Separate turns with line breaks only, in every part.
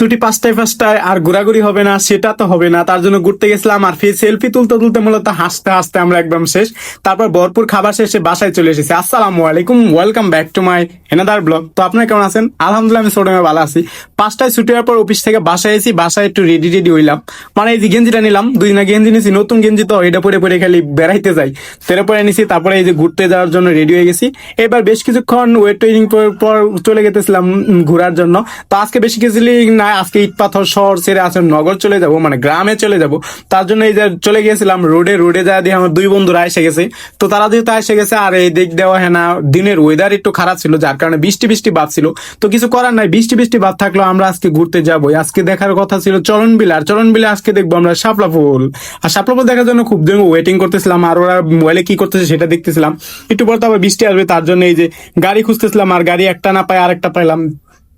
ছুটি পাঁচটায় পাঁচটায় আর ঘোরাঘুরি হবে না, সেটা তো হবে না। তার জন্য ঘুরতে গেছিলাম আর ফির সেলফি তুলতে তুলতে মূলত হাসতে হাসতে আমরা একদম শেষ। তারপর ভরপুর খাবার শেষে বাসায় চলে এসেছি। আসসালামু আলাইকুম welcome back to my another vlog তো আপনারা কেমন আছেন? আলহামদুলিল্লাহ, আমি ছোটমে ভালো আছি। পাঁচটায় ছুটি হওয়ার পর অফিস থেকে বাসায় এসেছি, বাসায় একটু রেডি রেডি হইলাম। মানে এই যে গেঞ্জিটা নিলাম, দুই দিনা গেঞ্জি নিয়েছি নতুন গেঞ্জি তো এটা পরে পরে খালি বেড়াইতে যাই। তেরে পরে নিছি, তারপরে এই যে ঘুরতে যাওয়ার জন্য রেডি হয়ে গেছি। এবার বেশ কিছুক্ষণ ওয়েট ট্রেনিং পর চলে গেতেছিলাম ঘোরার জন্য। তো আজকে বেশি গেছিলি না আজকে ইট পাথর শহর ছেড়ে আছে নগর চলে যাব মানে গ্রামে চলে যাব। তার জন্য এই যে চলে গিয়েছিলাম রোডে রোডে যা দিয়ে আমার দুই বন্ধুরা এসে গেছে। তো তারা যেহেতু এসে গেছে, আর এই দিক দেওয়া হ্যাঁ না, দিনের ওয়েদার একটু খারাপ ছিল, যার কারণে বৃষ্টি বৃষ্টি বাদ ছিল। তো কিছু করার নাই, বৃষ্টি বৃষ্টি বাদ থাকলেও আমরা আজকে ঘুরতে যাব আজকে দেখার কথা ছিল চরণ বিল আর চরণ বিলে আজকে দেখব আমরা শাপলা ফুল। আর শাপলা ফুল দেখার জন্য খুব দিন ওয়েটিং করতেছিলাম, আর ওরা মোবাইলে কি করতেছে সেটা দেখতেছিলাম। একটু পর তো আবার বৃষ্টি আসবে, তার জন্য এই যে গাড়ি খুঁজতেছিলাম, আর গাড়ি একটা না পাই আর একটা পাইলাম।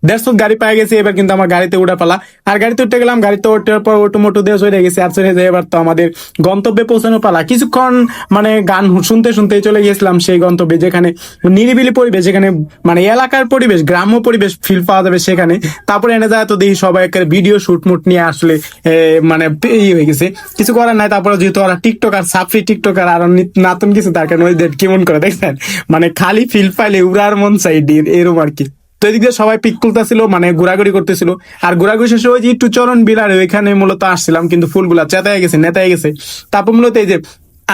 দেড়শো গাড়ি পাই গেছে, এবার কিন্তু আমার গাড়িতে উঠে পালা। আর গাড়িতে উঠতে গেলাম, গাড়িতে ওঠার পর অটো মোটো দিয়ে চলে গেছে, আর চলে এবার তো আমাদের গন্তব্যে পৌঁছানো পালা। কিছুক্ষণ মানে গান শুনতে শুনতে চলে গেছিলাম সেই গন্তব্যে, যেখানে নিরিবিলি পরিবেশ, যেখানে মানে এলাকার পরিবেশ, গ্রাম্য পরিবেশ ফিল পাওয়া যাবে সেখানে। তারপরে এনে যায় তো দেখি সবাই একটা ভিডিও শুট মুট নিয়ে আসলে মানে ই হয়ে গেছে। কিছু করার নাই, তারপরে যেহেতু ওরা টিকটক আর সাফরি টিকটক আর আরও নতুন কিছু, তার কারণে ওই কেমন করে দেখছেন? মানে খালি ফিল পাইলে উড়ার মন সাইড এরম আর কি। তো এদিক দিয়ে সবাই পিক তুলতেছিল মানে ঘোরাঘুরি করতেছিল। আর ঘোরাঘুরি শেষে ওই যে একটু চরণ বিলার ওইখানে মূলত আসছিলাম, কিন্তু ফুলগুলা চেতায় গেছে, নেতায় গেছে। তারপর মূলত এই যে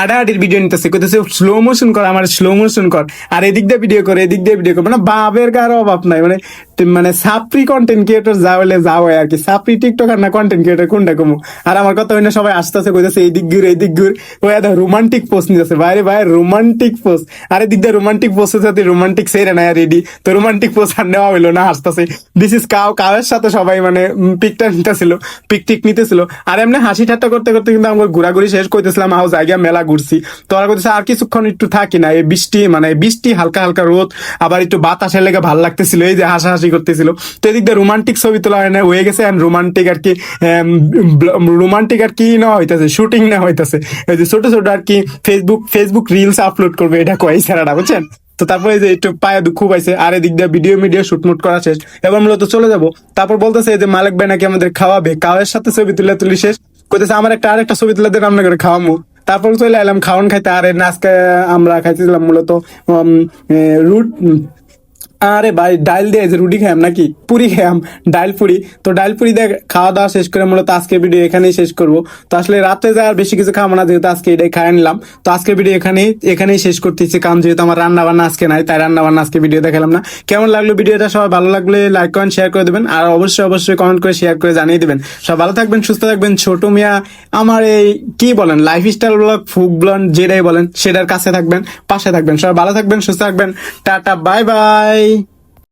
আডাআডির ভিডিও নিতেছে, কইতেছে স্লো মোশন কর, আমার স্লো মোশন কর। আর এদিক দিয়ে ভিডিও করে, এদিক দিয়ে ভিডিও কর মানে বাবের কারও অভাব নাই মানে মানে সাপ্রি কন্টেন্ট ক্রিয়েটর যা হলে যা হয় আর কি। সাপ্রি টিকটকার না কন্টেন্ট ক্রিয়েটর কোনটা কমু? আর আমার কথা হইনা সবাই আসতেছে, কইতেছে এই দিক ঘুর এই দিক ঘুর। ওই একটা রোমান্টিক পোস্ট নিতেছে বাইরে ভাই রোমান্টিক পোস্ট আর এদিক দিয়ে রোমান্টিক পোস্টের সাথে রোমান্টিক সেরা না রেডি তো রোমান্টিক পোস্ট আর নেওয়া হইল না, আসতেছে। দিস ইজ কাউ, কাউয়ের সাথে সবাই মানে পিকটা নিতেছিল পিক টিক নিতেছিল। আর এমনি হাসি ঠাট্টা করতে করতে কিন্তু আমার ঘোরাঘুরি শেষ করতেছিলাম আও জায়গা মেলা ঘুরছি। তো ওরা করতেছে আর কিছুক্ষণ একটু থাকি না, এই বৃষ্টি মানে বৃষ্টি, হালকা হালকা রোদ, আবার একটু বাতাসের লেগে ভালো লাগতেছিল, এই যে হাসাহাসি করতেছিল। তো এদিক দিয়ে রোমান্টিক ছবি তোলা হয় না, হয়ে গেছে আর রোমান্টিক আর কি রোমান্টিক আর কি নেওয়া হইতাছে শুটিং নেওয়া হইতাছে। এই যে ছোট ছোট আর কি ফেসবুক ফেসবুক রিলস আপলোড করবে, এটা কয় স্যারাটা বুঝছেন? তো তারপরে যে একটু পায়ে দুঃখ পাইছে, আর এদিক দিয়ে ভিডিও মিডিও শুটমুট করা শেষ। এবার মূলত চলে যাব। তারপর বলতেছে যে মালিক ভাই নাকি আমাদের খাওয়াবে কাওয়ের সাথে ছবি তুলে তুলি শেষ। কইতেছে, আমার একটা আরেকটা ছবি তুলে দেন আমরা করে খাওয়ামু। তারপর চলে এলাম খাওয়ান খাইতে। আর নাচকে আমরা খাইতেছিলাম মূলত রুট আরে ভাই, ডাইল দিয়ে রুটি খাইম নাকি? পুরি খাইম ডাইল পুরি। তো ডাইল পুরি দিয়ে খাওয়া দাওয়া শেষ করে মূলত আজকে ভিডিও এখানেই শেষ করব। তো আসলে রাতে যায় আর বেশি কিছু খাব না, যেহেতু আজকে এটাই খাই নিলাম। তো আজকে ভিডিও এখানেই এখানেই শেষ করতেছি। কারণ যেহেতু আমার রান্না বান্না আজকে নাই, তাই রান্না বান্না আজকে ভিডিও দেখালাম না। কেমন লাগল ভিডিওটা? সবাই ভালো লাগলে লাইক করেন শেয়ার করে দেবেন। আর অবশ্যই অবশ্যই কমেন্ট করে শেয়ার করে জানিয়ে দেবেন। সব ভালো থাকবেন, সুস্থ থাকবেন। ছোট মিয়া, আমার এই কি বলেন লাইফ স্টাইল ব্লগ ফুক ব্লগ যেটাই বলেন, সেটার কাছে থাকবেন, পাশে থাকবেন। সবাই ভালো থাকবেন, সুস্থ থাকবেন। Tata bye bye